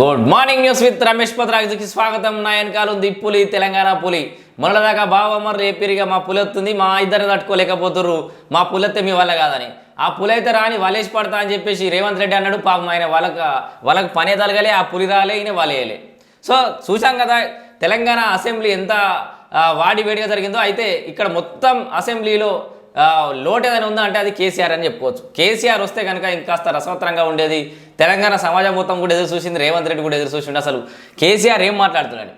Good morning news with Ramesh పత్రాకి స్వాగతం. నా వెనకాల ఉంది పులి తెలంగాణ పులి. మొన్నదాకా బావమ్మ రేపిరిగా మా పులి వస్తుంది మా ఇద్దరు తట్టుకోలేకపోతుర్రు. మా పులి వస్తే మీ వల్ల కాదని. ఆ పులి అయితే రాని వలేసి పడతా అని చెప్పేసి రేవంత్ రెడ్డి అన్నాడు. పాపం ఆయన వాళ్ళకి వాళ్ళకి పనే తలగలే ఆ పులి రాలే ఈయన వలేయలే సో చూసాం కదా తెలంగాణ అసెంబ్లీ ఎంత వాడి వేడిగా జరిగిందో అయితే ఇక్కడ మొత్తం అసెంబ్లీలో లోటు ఏదైనా ఉందా అంటే అది కేసీఆర్ అని చెప్పుకోవచ్చు. కేసీఆర్ వస్తే కనుక ఇంకాస్త రసవత్రంగా ఉండేది. తెలంగాణ సమాజం మొత్తం కూడా ఎదురు చూసింది రేవంత్ రెడ్డి కూడా ఎదురు చూసిండు. అసలు కేసీఆర్ ఏం మాట్లాడుతున్నాడు?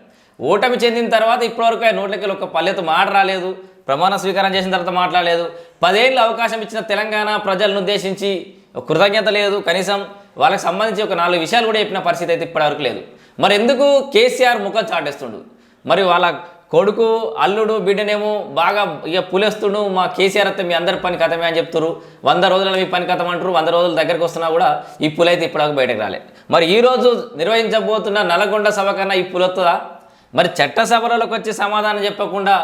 ఓటమి చెందిన తర్వాత ఇప్పటివరకు ఆయన నోట్లకి ఒక పల్లెతో మాట రాలేదు ప్రమాణ స్వీకారం చేసిన తర్వాత మాట్లాడలేదు. పదేళ్ళు అవకాశం ఇచ్చిన తెలంగాణ ప్రజలను ఉద్దేశించి కృతజ్ఞత లేదు. కనీసం వాళ్ళకి సంబంధించి ఒక నాలుగు విషయాలు కూడా చెప్పిన పరిస్థితి అయితే ఇప్పటివరకు లేదు. మరి ఎందుకు కేసీఆర్ ముఖం చాటేస్తుండు? మరి వాళ్ళ కొడుకు అల్లుడు బిడ్డనేమో బాగా ఇక పులేస్తుడు మా కేసీఆర్ అయితే మీ అందరి పని కథమే అని చెప్తారు వంద రోజుల మీ పని కథం అంటారు వంద రోజుల దగ్గరకు వస్తున్నా కూడా ఈ పులైతే ఇప్పటివరకు బయటకు రాలే. మరి ఈరోజు నిర్వహించబోతున్న నల్గొండ సభ కన్నా ఈ పులొస్తుందా మరి చట్టసభలోకి వచ్చి సమాధానం చెప్పకుండా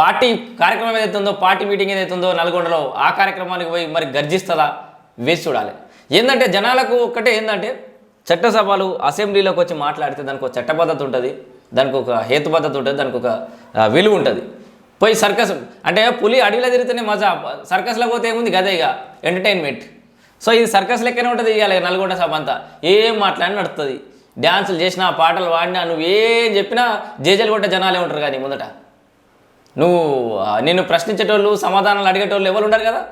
పార్టీ కార్యక్రమం ఏదైతే ఉందో పార్టీ మీటింగ్ ఏదైతే ఉందో నల్గొండలో ఆ కార్యక్రమానికి పోయి మరి గర్జిస్తుందా? వేసి చూడాలి. ఏంటంటే జనాలకు ఒక్కటే ఏంటంటే చట్టసభలు అసెంబ్లీలోకి వచ్చి మాట్లాడితే దానికి ఒక చట్టబద్ధత ఉంటుంది. దానికి ఒక హేతుబద్ధత ఉంటుంది దానికి ఒక విలువ ఉంటుంది పోయి సర్కస్ అంటే పులి అడవిలో తిరిగితేనే మజా సర్కస్లో పోతే ఏముంది గదే ఇక ఎంటర్టైన్మెంట్. సో ఇది సర్కస్ లెక్కనే ఉంటుంది ఇవాళ నల్గొండ సభ అంతా. ఏం మాట్లాడి నడుస్తుంది డ్యాన్సులు చేసినా పాటలు పాడినా నువ్వు ఏం చెప్పినా జేజలు కొట్టే జనాలే ఉంటారు కానీ ముందట. నువ్వు నిన్ను ప్రశ్నించేటోళ్ళు సమాధానాలు అడిగేటోళ్ళు ఎవరు ఉండరు కదా?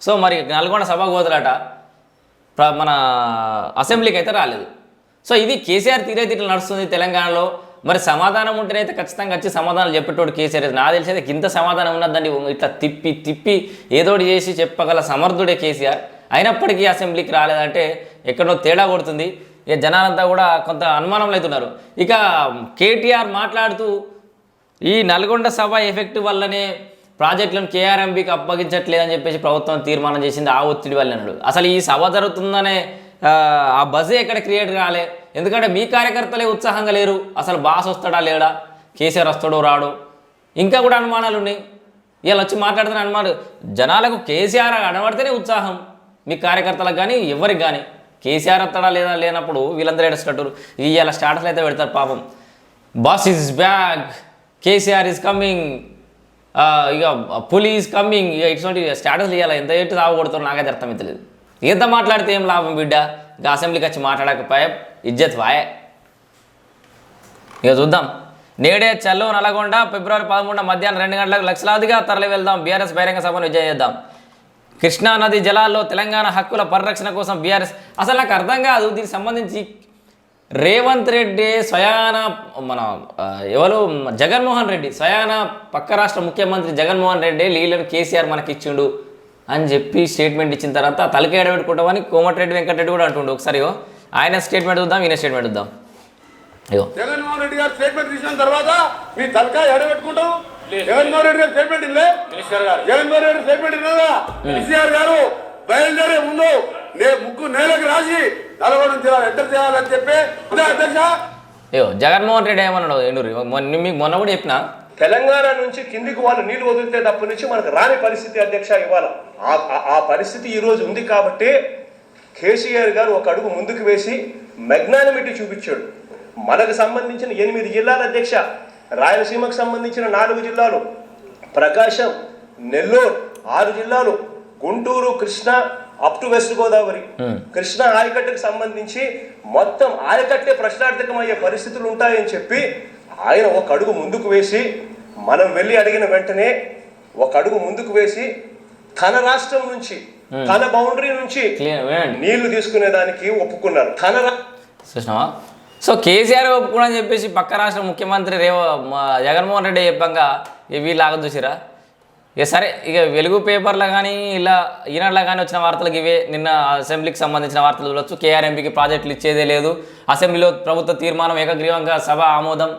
సో మరి నల్గొండ సభ గోదలాట మన అసెంబ్లీకి అయితే రాలేదు. సో ఇది కేసీఆర్ తీరే తీరు నడుస్తుంది తెలంగాణలో. మరి సమాధానం ఉంటేనైతే ఖచ్చితంగా వచ్చి సమాధానాలు చెప్పేటోడు కేసీఆర్ నా తెలిసి అయితే ఇంత సమాధానం ఉన్నదండి ఇట్లా తిప్పి తిప్పి ఏదోటి చేసి చెప్పగల సమర్థుడే కేసీఆర్. అయినప్పటికీ అసెంబ్లీకి రాలేదంటే ఎక్కడో తేడా కొడుతుంది. ఇక జనాలంతా కూడా కొంత అనుమానంలో అవుతున్నారు. ఇక కేటీఆర్ మాట్లాడుతూ ఈ నల్గొండ సభ ఎఫెక్ట్ వల్లనే ప్రాజెక్టులను కేఆర్ఎంబీకి అప్పగించట్లేదని చెప్పేసి ప్రభుత్వం తీర్మానం చేసింది ఆ ఒత్తిడి వల్లనడు అన్నాడు. అసలు ఈ సభ జరుగుతుందనే ఆ, బజే ఎక్కడ క్రియేట్ కాలే. ఎందుకంటే మీ కార్యకర్తలే ఉత్సాహంగా లేరు. అసలు బాస్ వస్తాడా లేడా? కేసీఆర్ వస్తాడో రాడు? ఇంకా కూడా అనుమానాలు ఉన్నాయి. వీళ్ళు వచ్చి మాట్లాడుతున్న అనుమానం జనాలకు కేసీఆర్ అనబడితేనే ఉత్సాహం. మీ కార్యకర్తలకు కానీ ఎవరికి కానీ. కేసీఆర్ వస్తాడా లేదా లేనప్పుడు వీళ్ళందరూ ఏడుస్తున్నట్టు. ఇవాళ స్టాటస్లు అయితే పెడతారు పాపం. Boss is back. KCR is coming. ఇక పులి ఈజ్ కమింగ్. ఇక ఇటువంటి స్టాటస్లు ఇవ్వాలి ఎంత ఎట్టు తాగకూడతారో నాకైతే అర్థమవుతలేదు ఎంత మాట్లాడితే ఏం లాభం బిడ్డ? ఇక అసెంబ్లీకి వచ్చి మాట్లాడకపోయా ఇజ్జత్ వాయే. ఇక చూద్దాం. నేడే చల్లు నల్గొండ ఫిబ్రవరి పదమూడున మధ్యాహ్నం రెండు గంటలకు లక్షలాదిగా తరలి వెళ్దాం. బీఆర్ఎస్ బహిరంగ సభను విజయం చేద్దాం కృష్ణా నది జలాల్లో తెలంగాణ హక్కుల పరిరక్షణ కోసం బీఆర్ఎస్ అసలు నాకు అర్థం కాదు దీనికి సంబంధించి రేవంత్ రెడ్డి స్వయాన మన ఎవరు? జగన్మోహన్ రెడ్డి. స్వయాన పక్క రాష్ట్ర ముఖ్యమంత్రి జగన్మోహన్ రెడ్డి లీలను కేసీఆర్ మనకి ఇచ్చిండు అని చెప్పి స్టేట్మెంట్ ఇచ్చిన తర్వాత తలకి ఎడబెట్టుకుంటామని కోమటిరెడ్డి వెంకటరెడ్డి కూడా అంటుండు. ఒకసారి. ఆయన స్టేట్మెంట్ చూద్దాం ఈయన స్టేట్మెంట్ చూద్దాం. అయ్యో జగన్మోహన్ రెడ్డి గారు స్టేట్మెంట్ తీసిన తర్వాత మీ తలకాయ ఎడబెట్టుకుంటాం జగన్మోహన్ రెడ్డి గారు స్టేట్మెంట్ ఇల్లే జగన్మోహన్ రెడ్డి స్టేట్మెంట్ ఇల్లదా కేసీఆర్ గారు బయలుదేరే ముందు నే ముక్కు నేలకు రాసి నల్గొండ జిల్లా ఎంటర్ చేయాలని చెప్పి. అధ్యక్ష? అయ్యో జగన్మోహన్ రెడ్డి ఏమన్నాడు? ఎండూరి మొన్న మీకు మొన్న కూడా చెప్పిన? తెలంగాణ నుంచి కిందికి వాళ్ళు నీళ్ళు వదిలితే తప్ప నుంచి మనకు రాని పరిస్థితి అధ్యక్ష ఇవాళ. ఆ- పరిస్థితి ఈ రోజు ఉంది కాబట్టి కేసీఆర్ గారు ఒక అడుగు ముందుకు వేసి మెగ్నానిమిటీ చూపించాడు. మనకు సంబంధించిన ఎనిమిది జిల్లాల అధ్యక్ష రాయలసీమకు సంబంధించిన నాలుగు జిల్లాలు ప్రకాశం నెల్లూరు ఆరు జిల్లాలు Guntur Krishna up to West Godavari. Krishna ఆయకట్టుకు సంబంధించి మొత్తం ఆయకట్టే ప్రశ్నార్థకమయ్యే పరిస్థితులు ఉంటాయని చెప్పి ఆయన ఒక అడుగు ముందుకు వేసి మనం వెళ్ళి అడిగిన వెంటనే ఒక అడుగు ముందుకు వేసి తన రాష్ట్రం నుంచి తన బౌండరీ నుంచి నీళ్ళు తీసుకునేదానికి ఒప్పుకున్నారు. తన రా- చూసినావా సో కేసీఆర్ ఒప్పుకోవడం అని చెప్పేసి పక్క రాష్ట్ర ముఖ్యమంత్రి రేవ జగన్మోహన్ రెడ్డి చెప్పంగా ఇక వీళ్ళలాగా చూసిరా? ఇక సరే ఇక వెలుగు పేపర్లో కానీ ఇలా ఈనాడులో కానీ వచ్చిన వార్తలకు ఇవే. నిన్న అసెంబ్లీకి సంబంధించిన వార్తలు చూడొచ్చు. కేఆర్ఎంపీకి ప్రాజెక్టులు ఇచ్చేదే లేదు. అసెంబ్లీలో ప్రభుత్వ తీర్మానం ఏకగ్రీవంగా సభ ఆమోదం.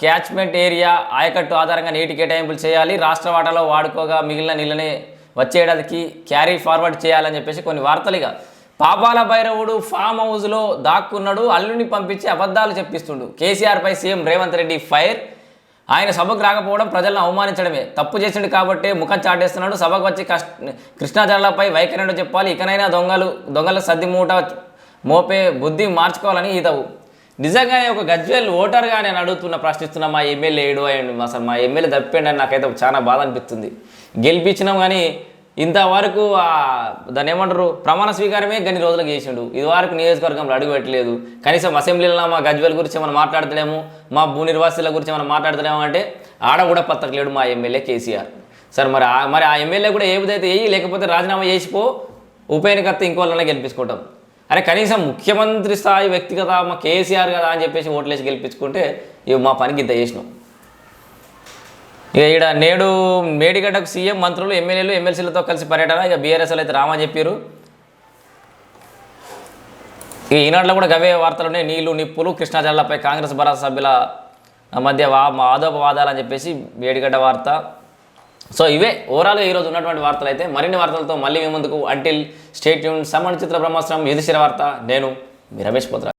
క్యాచ్మెంట్ ఏరియా ఆయకట్టు ఆధారంగా నీటి కేటాయింపులు చేయాలి. రాష్ట్ర వాటాలో వాడుకోగా మిగిలిన నీళ్ళని వచ్చేడాదికి క్యారీ ఫార్వర్డ్ చేయాలని చెప్పేసి కొన్ని వార్తలు ఇక పాపాల భైరవుడు ఫామ్ హౌస్లో దాక్కున్నాడు అల్లుని పంపించి అబద్ధాలు చెప్పిస్తుండు. కేసీఆర్పై సీఎం రేవంత్ రెడ్డి ఫైర్. ఆయన సభకు రాకపోవడం ప్రజలను అవమానించడమే. తప్పు చేసిండు కాబట్టి ముఖం చాటేస్తున్నాడు. సభకు వచ్చి కష్ట కృష్ణా జలాలపై వైఖరిని చెప్పాలి. ఇకనైనా దొంగలు దొంగల సర్ది మూట మోపే బుద్ధి మార్చుకోవాలని ఈతవు. నిజంగానే ఒక గజ్వేల్ ఓటర్గా నేను అడుగుతున్న ప్రశ్నిస్తున్న మా ఎమ్మెల్యే ఏడు అయ్యండి అసలు మా ఎమ్మెల్యే తప్పిండని నాకైతే చాలా బాధ అనిపిస్తుంది. గెలిపించినాం కానీ ఇంతవరకు దాన్ని ఏమంటారు ప్రమాణ స్వీకారమే గన్ని రోజులకు చేసిండు. ఇదివరకు నియోజకవర్గంలో అడుగుపెట్టలేదు. కనీసం అసెంబ్లీలో మా గజ్వేల్ గురించి మనం మాట్లాడతలేము మా భూ నిర్వాసుల గురించి మనం మాట్లాడతలేము అంటే ఆడ కూడా పత్తకలేడు మా ఎమ్మెల్యే కేసీఆర్. సార్ మరి ఆ- మరి ఆ ఎమ్మెల్యే కూడా ఏదైతే వేయి లేకపోతే రాజీనామా చేసిపో ఉప ఎన్నికత్తే ఇంకోళ్ళనే గెలిపించుకుంటాం. అరే కనీసం ముఖ్యమంత్రి స్థాయి వ్యక్తి కదా మా కేసీఆర్ కదా అని చెప్పేసి ఓట్లేసి గెలిపించుకుంటే ఇవి మా పనికి ఇంత చేసినాం ఇక ఈడ నేడు మేడిగడ్డకు సీఎం మంత్రులు ఎమ్మెల్యేలు ఎమ్మెల్సీలతో కలిసి పర్యటన ఇక బీఆర్ఎస్ఎల్ అయితే రామా చెప్పారు ఇక ఈనాడులో కూడా గవే వార్తలు ఉన్నాయి నీళ్ళు నిప్పులు కృష్ణా కాంగ్రెస్ భరోసా సభ్యుల మధ్య వా వాదోపవాదాలు అని చెప్పేసి మేడిగడ్డ వార్త. సో ఇవే ఓవరాల్గా ఈరోజు ఉన్నటువంటి వార్తలు అయితే మరిన్ని వార్తలతో మళ్ళీ మీ ముందుకు. అంటిల్ స్టేట్ యూన్ సమన్ చిత్ర బ్రహ్మాస్త్రం ఎదిశిర వార్త. నేను మీ రమేష్ పోత్రాజ్.